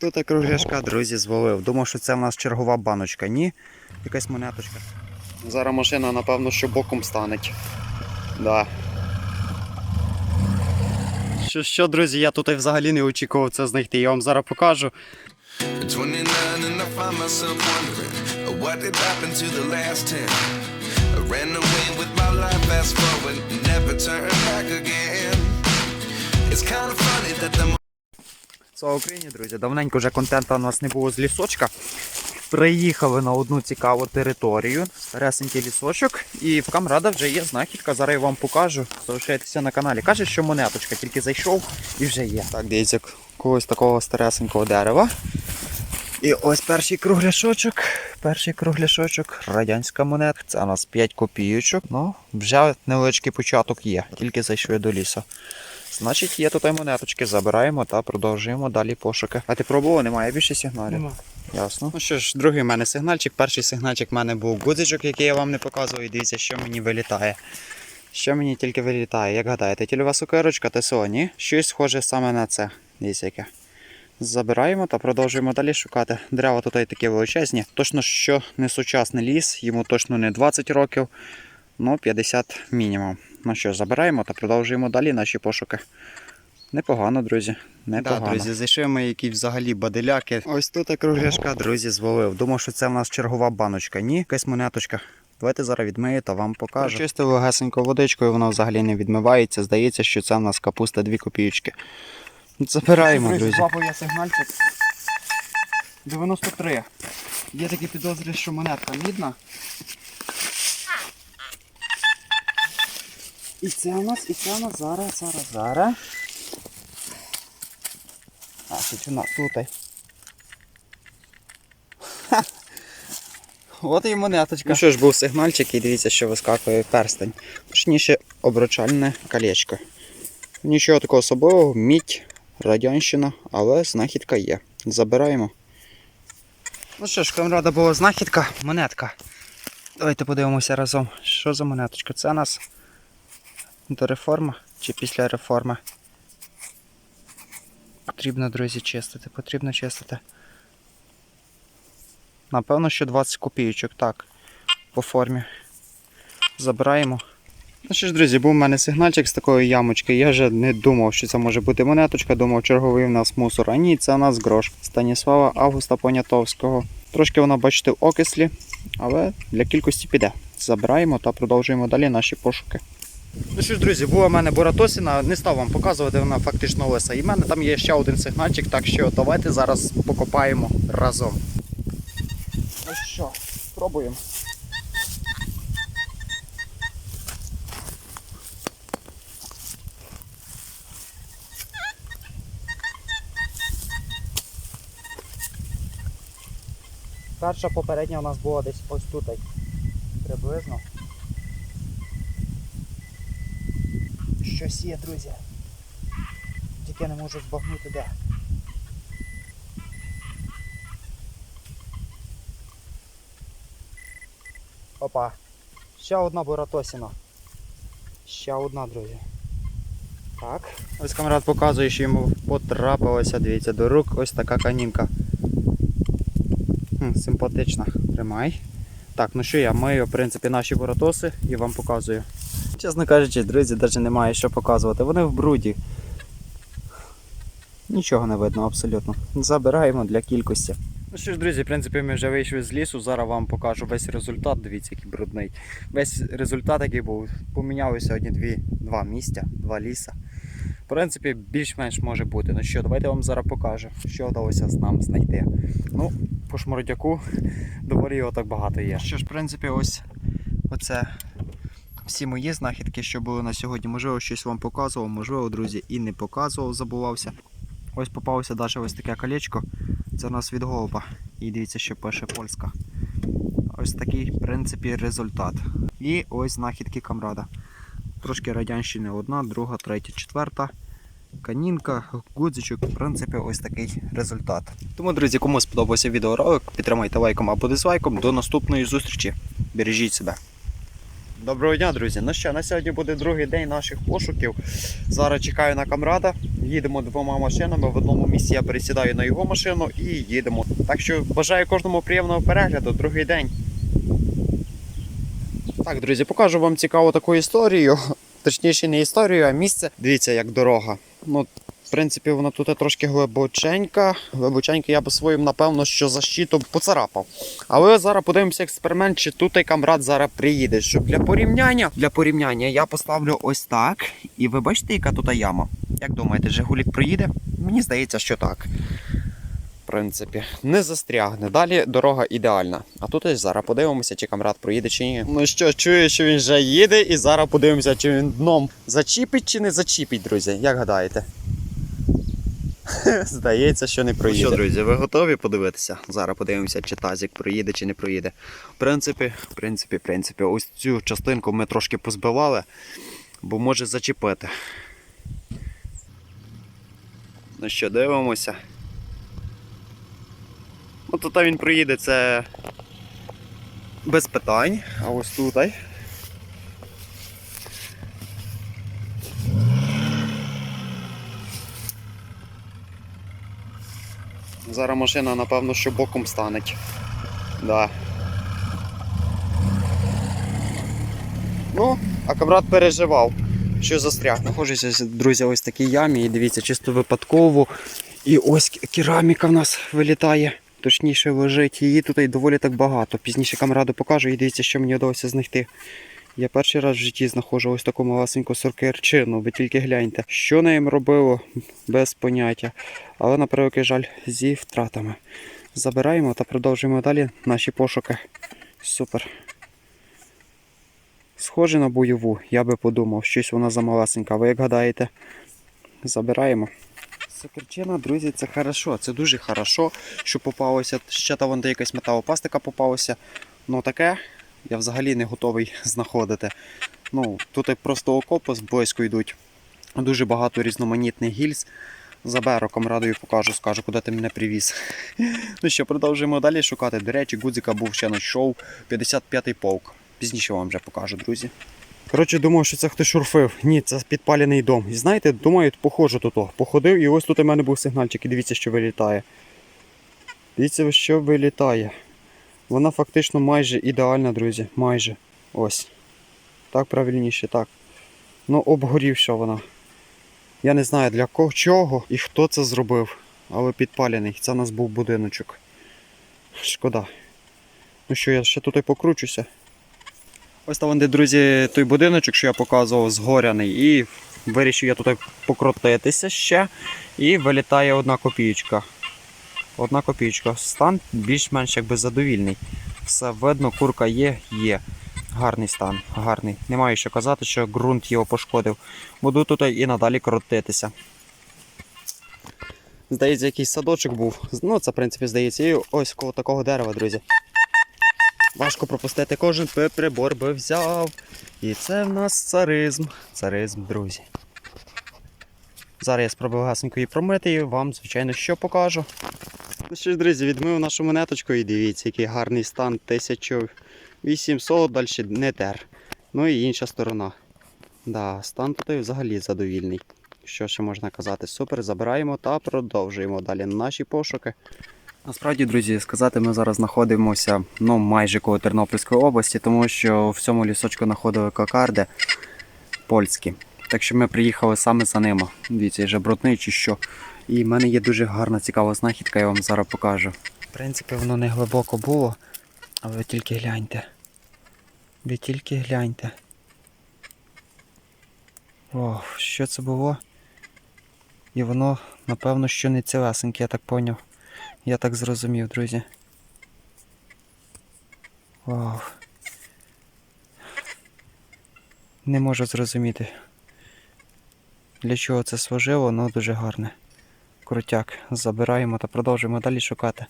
Тут кругляшка, друзі, звалив. Думав, що це в нас чергова баночка. Ні, якась монеточка. Зараз машина, напевно, що боком станеть. Да. Що, що, друзі, я тут і взагалі не очікував це знайти. Я вам зараз покажу. At 29 and I find myself wondering what did happen to the last 10. I ran away with my life, fast forward, never turn back again. It's kind of funny that the Слава Україні, друзі! Давненько вже контента у нас не було з лісочка. Приїхали на одну цікаву територію, старесенький лісочок, і в камрада вже є знахідка. Зараз я вам покажу. Залишайтеся на каналі. Каже, що монеточка, тільки зайшов і вже є. Так, дивіться, когось такого старесенького дерева. І ось перший кругляшочок. Перший кругляшочок, радянська монетка. Це у нас 5 копійочок. Ну, вже невеличкий початок є. Тільки зайшли до лісу. Значить, є тут і монеточки, забираємо та продовжуємо далі пошуки. А ти пробував, немає більше сигналів? Нема. Ясно. Ну що ж, другий в мене сигнальчик. Перший сигнальчик в мене був гудзичок, який я вам не показував. І дивіться, що мені вилітає. Що мені тільки вилітає, як гадаєте, тільова сукерочка ТСО, ні? Щось схоже саме на це. Дивіться яке. Забираємо та продовжуємо далі шукати. Дерева тут такі величезні. Точно, що не сучасний ліс, йому точно не 20 років, ну 50 мінімум. Ну що, забираємо та продовжуємо далі наші пошуки. Непогано, друзі. Непогано. Да, друзі, зайшли ми якісь взагалі баделяки. Ось тут кругляшка, друзі, звалив. Думав, що це в нас чергова баночка. Ні, якась монеточка. Давайте зараз відмию та вам покажу. Чистили гасенько водичкою, вона взагалі не відмивається. Здається, що це в нас капуста 2 копійки. Забираємо, друзі. Бабу я сигнальчик. 93. Є такі підозри, що монетка мідна. І це у нас, і це у нас зараз, зараз, зараз. А, тут вона, тут. От і монеточка. Ну що ж, був сигнальчик і дивіться, що вискакує перстень. Точніше, обручальне колечко. Нічого такого особливого, мідь, радянщина, але знахідка є. Забираємо. Ну що ж, камрада була знахідка, монетка. Давайте подивимося разом, що за монеточка. Це у нас до реформи чи після реформи. Потрібно, друзі, чистити, потрібно чистити. Напевно, що 20 копійочок, так, по формі. Забираємо. Ну що ж, друзі, був у мене сигнальчик з такої ямочки. Я вже не думав, що це може бути монеточка, думав, черговий в нас мусор. А ні, це у нас грош Станіслава Августа Понятовського. Трошки вона, бачите, в окислі, але для кількості піде. Забираємо та продовжуємо далі наші пошуки. Ну що ж, друзі, була в мене Буратосіна, не став вам показувати, вона фактично лиса. І в мене там є ще один сигнальчик, так що давайте зараз покопаємо разом. Ну що, спробуємо. Перша попередня у нас була десь ось тут. Приблизно. Щось є, друзі. Тільки не можу збагнути де. Опа. Ще одна буратосіна. Ще одна, друзі. Так. Ось камрад показує, що йому потрапилося, дивіться, до рук ось така канінка. Хм, симпатична. Тримай. Так, ну що я мию, в принципі, наші буратоси і вам показую. Чесно кажучи, друзі, навіть немає що показувати. Вони в бруді. Нічого не видно абсолютно. Забираємо для кількості. Ну що ж, друзі, в принципі, ми вже вийшли з лісу. Зараз вам покажу весь результат. Дивіться, який брудний. Весь результат, який був, поміняли сьогодні дві, два місця, два ліса. В принципі, більш-менш може бути. Ну що, давайте я вам зараз покажу, що вдалося з нам знайти. Ну, по шмородяку доволі його так багато є. Що ж, в принципі, ось оце всі мої знахідки, що були на сьогодні. Можливо, щось вам показував, можливо, друзі, і не показував, забувався. Ось попалося навіть ось таке колечко. Це у нас від голуба. І дивіться, що пише польська. Ось такий, в принципі, результат. І ось знахідки камрада. Трошки радянщини одна, друга, третя, четверта. Канінка, гудзичок, в принципі, ось такий результат. Тому, друзі, кому сподобався відеоролик, підтримайте лайком або дизлайком. До наступної зустрічі. Бережіть себе. Доброго дня, друзі. Ну що, на сьогодні буде другий день наших пошуків. Зараз чекаю на камрада. Їдемо двома машинами. В одному місці я пересідаю на його машину і їдемо. Так що бажаю кожному приємного перегляду. Другий день. Так, друзі, покажу вам цікаву таку історію. Точніше, не історію, а місце. Дивіться, як дорога. Ну, в принципі, вона тут трошки глибоченька. Глибоченька я би своїм, напевно, що защиту поцарапав. Але зараз подивимося експеримент, чи тут камрад зараз приїде. Щоб для порівняння, для порівняння я поставлю ось так. І ви бачите, яка тут яма? Як думаєте, Жигулік проїде? Мені здається, що так. Принципі, не застрягне. Далі дорога ідеальна. А тут ось зараз подивимося, чи камрад проїде чи ні. Ну що, чую, що він вже їде, і зараз подивимося, чи він дном зачіпить чи не зачіпить, друзі. Як гадаєте? Здається, що не проїде. Ну що, друзі, ви готові подивитися? Зараз подивимося, чи тазик проїде, чи не проїде. В принципі, в принципі, в принципі, ось цю частинку ми трошки позбивали, бо може зачепити. Ну що, дивимося. Ну, тут він проїде це без питань. А ось тут. Зараз машина, напевно, що боком стане. Да. Ну, а камрад переживав, що застряг. Знаходжуся, друзі, ось в такій ямі. І дивіться, чисто випадково. І ось кераміка в нас вилітає. Точніше лежить. Її тут і доволі так багато. Пізніше камраду покажу і дивіться, що мені вдалося знайти. Я перший раз в житті знаходжу ось таку малесеньку соркерчину, ви тільки гляньте. Що нею робило, без поняття. Але на превеликий жаль зі втратами. Забираємо та продовжуємо далі наші пошуки. Супер. Схоже на бойову, я би подумав, щось вона замалесенька. Ви як гадаєте? Забираємо. Сокирчина, друзі, це хорошо. Це дуже хорошо, що попалося. Ще там вон де якась металопластика попалася. Ну таке я взагалі не готовий знаходити. Ну, тут просто окопи близько йдуть. Дуже багато різноманітних гільз. Заберу камрадою покажу, скажу, куди ти мене привіз. ну що, продовжуємо далі шукати. До речі, Гудзика був ще на шоу 55-й полк. Пізніше вам вже покажу, друзі. Коротше, думав, що це хтось шурфив. Ні, це підпалений дом. І знаєте, думаю, похожу тут. Походив і ось тут у мене був сигнальчик, і дивіться, що вилітає. Дивіться, що вилітає. Вона фактично майже ідеальна, друзі. Майже. Ось. Так правильніше, так. Ну, обгорівша вона. Я не знаю для кого чого і хто це зробив. Але підпалений. Це у нас був будиночок. Шкода. Ну що, я ще тут і покручуся. Ось там, де, друзі, той будиночок, що я показував, згоряний. І вирішив я тут покрутитися ще. І вилітає одна копійка. Одна копійка. Стан більш-менш якби задовільний. Все видно, курка є, є. Гарний стан, гарний. Немає що казати, що ґрунт його пошкодив. Буду тут і надалі крутитися. Здається, якийсь садочок був. Ну, це, в принципі, здається. І ось коло такого дерева, друзі. Важко пропустити кожен прибор би взяв. І це в нас царизм. Царизм, друзі. Зараз я спробую гасенько її промити і вам, звичайно, що покажу. Ну що ж, друзі, відмив нашу монеточку і дивіться, який гарний стан 1800, далі не тер. Ну і інша сторона. Да, стан тут взагалі задовільний. Що ще можна казати? Супер, забираємо та продовжуємо далі наші пошуки. Насправді, друзі, сказати, ми зараз знаходимося ну, майже коло Тернопільської області, тому що в цьому лісочку знаходили кокарди польські. Так що ми приїхали саме за ними. Дивіться, вже брудний чи що. І в мене є дуже гарна цікава знахідка, я вам зараз покажу. В принципі, воно не глибоко було, але ви тільки гляньте. Ви тільки гляньте. О, що це було? І воно, напевно, що не цілесеньке, я так поняв. Я так зрозумів, друзі. Вау. Не можу зрозуміти. Для чого це служило, але дуже гарне. Крутяк. Забираємо та продовжуємо далі шукати.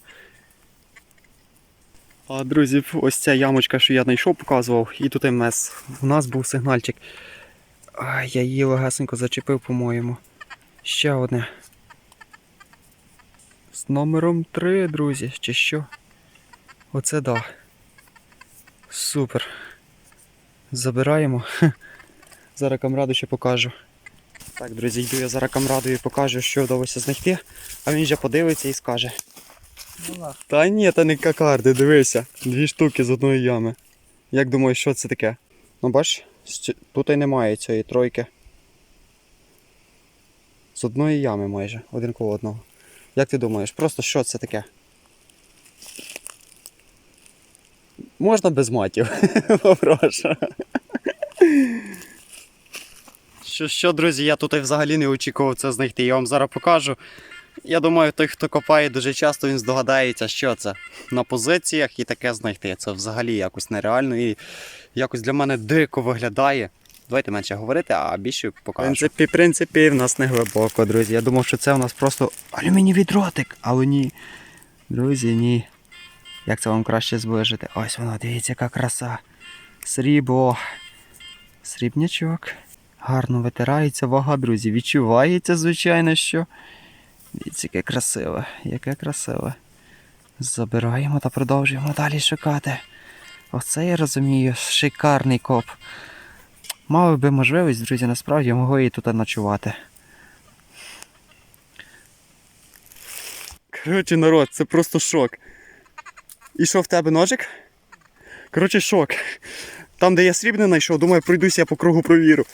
А, друзі, ось ця ямочка, що я знайшов, показував, і тут МС. У нас був сигнальчик. Ай, я її легесенько зачепив, по-моєму. Ще одне. З номером 3, друзі, чи що? Оце да. Супер. Забираємо. Зараз камраду ще покажу. Так, друзі, йду я зараз камраду і покажу, що вдалося знайти, а він вже подивиться і скаже. Та ні, та не кокарди, дивися. Дві штуки з одної ями. Як думаєш, що це таке? Ну бач, тут і немає цієї тройки. З одної ями майже, один коло одного. Як ти думаєш, просто що це таке? Можна без матів? Попрошу. Що, що, друзі, я тут взагалі не очікував це знайти. Я вам зараз покажу. Я думаю, той, хто копає дуже часто, він здогадається, що це на позиціях і таке знайти. Це взагалі якось нереально і якось для мене дико виглядає. Давайте менше говорити, а більше покажу. В принципі, в принципі, в нас не глибоко, друзі. Я думав, що це у нас просто алюмінієвий дротик, але ні. Друзі, ні. Як це вам краще зближити? Ось воно, дивіться, яка краса. Срібло. Срібнячок. Гарно витирається вага, друзі. Відчувається, звичайно, що. Дивіться, яке красиве, яке красиве. Забираємо та продовжуємо далі шукати. Оце я розумію, шикарний коп. Мав би можливість, друзі, насправді могли і тут ночувати. Коротше, народ, це просто шок. І що в тебе ножик? Коротше, шок. Там, де я срібне знайшов, думаю, пройдуся я по кругу провіру.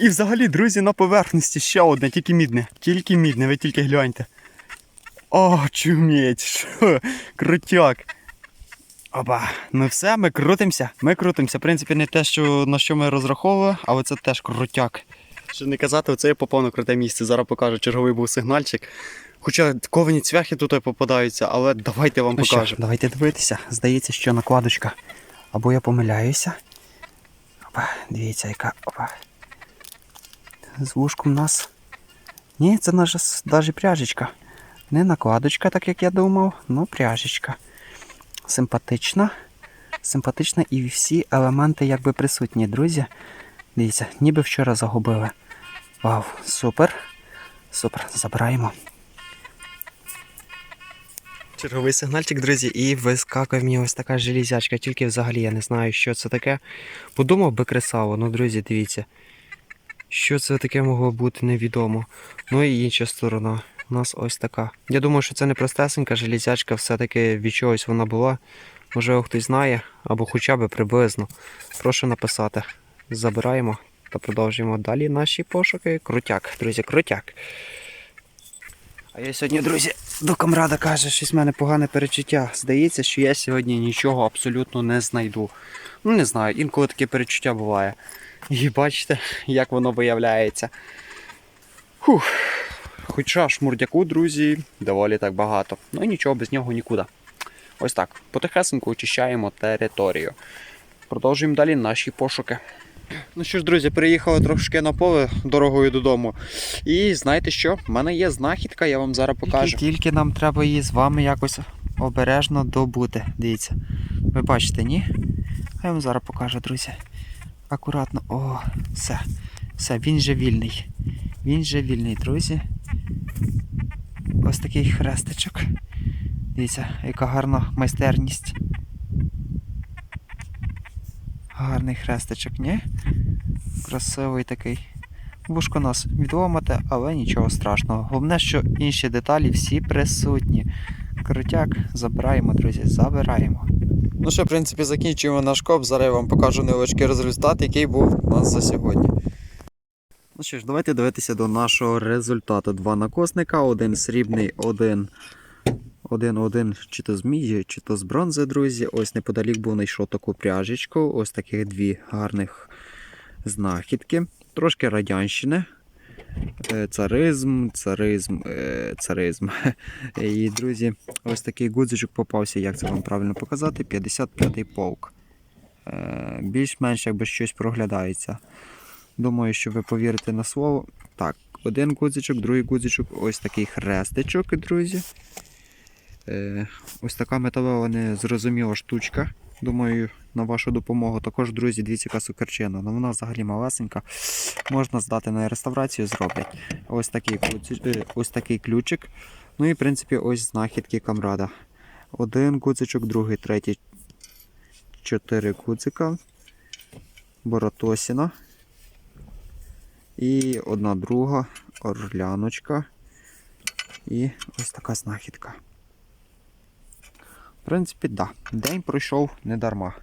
І взагалі, друзі, на поверхності ще одне, тільки мідне. Тільки мідне, ви тільки гляньте. О, чуміть, що? Крутяк. Опа, ну все, ми крутимося. Ми крутимося. В принципі, не те, що, на що ми розраховували, але це теж крутяк. Що не казати, оце я попав на круте місце. Зараз покажу, черговий був сигнальчик. Хоча ковані цвяхи тут попадаються, але давайте вам Ну що, давайте дивитися. Здається, що накладочка. Або я помиляюся. Опа, дивіться, яка. Опа. З вушком у нас. Ні, це наша навіть пряжечка. Не накладочка, так як я думав, ну пряжечка. Симпатична. Симпатична і всі елементи якби присутні, друзі. Дивіться, ніби вчора загубили. Вау, супер. Супер, забираємо. Черговий сигнальчик, друзі, і вискакує мені ось така железячка. Тільки взагалі я не знаю, що це таке. Подумав би кресало, ну, друзі, дивіться. Що це таке могло бути, невідомо. Ну і інша сторона. У нас ось така. Я думаю, що це не простесенька железячка, все-таки від чогось вона була. Можливо, хтось знає, або хоча б приблизно. Прошу написати. Забираємо та продовжуємо далі наші пошуки. Крутяк, друзі, крутяк. А я сьогодні, друзі, до камрада каже, щось в мене погане перечуття. Здається, що я сьогодні нічого абсолютно не знайду. Ну, не знаю, інколи таке перечуття буває. І бачите, як воно виявляється. Фух. Хоча шмурдяку, друзі, доволі так багато. Ну і нічого без нього нікуди. Ось так. Потихесенько очищаємо територію. Продовжуємо далі наші пошуки. Ну що ж, друзі, приїхали трошки на поле дорогою додому. І знаєте що? В мене є знахідка, я вам зараз покажу. Тільки, тільки нам треба її з вами якось обережно добути. Дивіться. Ви бачите, ні? А я вам зараз покажу, друзі. Акуратно. О, все. Все, він же вільний. Він же вільний, друзі. Ось такий хрестичок. Дивіться, яка гарна майстерність. Гарний хрестичок, ні? Красивий такий. Вушко нас відломати, але нічого страшного. Головне, що інші деталі всі присутні. Крутяк, забираємо, друзі, забираємо. Ну що, в принципі, закінчуємо наш коп. Зараз я вам покажу невеличкий результат, який був у нас за сьогодні. Ну що ж, давайте дивитися до нашого результату. Два накосника, один срібний, один. Один, один, чи то з міді, чи то з бронзи, друзі. Ось неподалік був знайшов таку пряжечку. Ось таких дві гарних знахідки. Трошки радянщини. Е, Царизм, царизм, е, царизм. І, друзі, ось такий гудзичок попався, як це вам правильно показати, 55-й полк. Е, Більш-менш якби щось проглядається. Думаю, що ви повірите на слово. Так, один гудзичок, другий гудзичок, ось такий хрестичок, друзі. Е, Ось така металева незрозуміла штучка. Думаю, на вашу допомогу також, друзі, дивіться, яка сукерчина. Ну, вона взагалі малесенька. Можна здати на реставрацію, зроблять. Ось такий, е, ось такий ключик. Ну і, в принципі, ось знахідки камрада. Один гудзичок, другий, третій, чотири гудзика. Боротосіна. І одна друга орляночка. І ось така знахідка. В принципі, так. Да. День пройшов не дарма.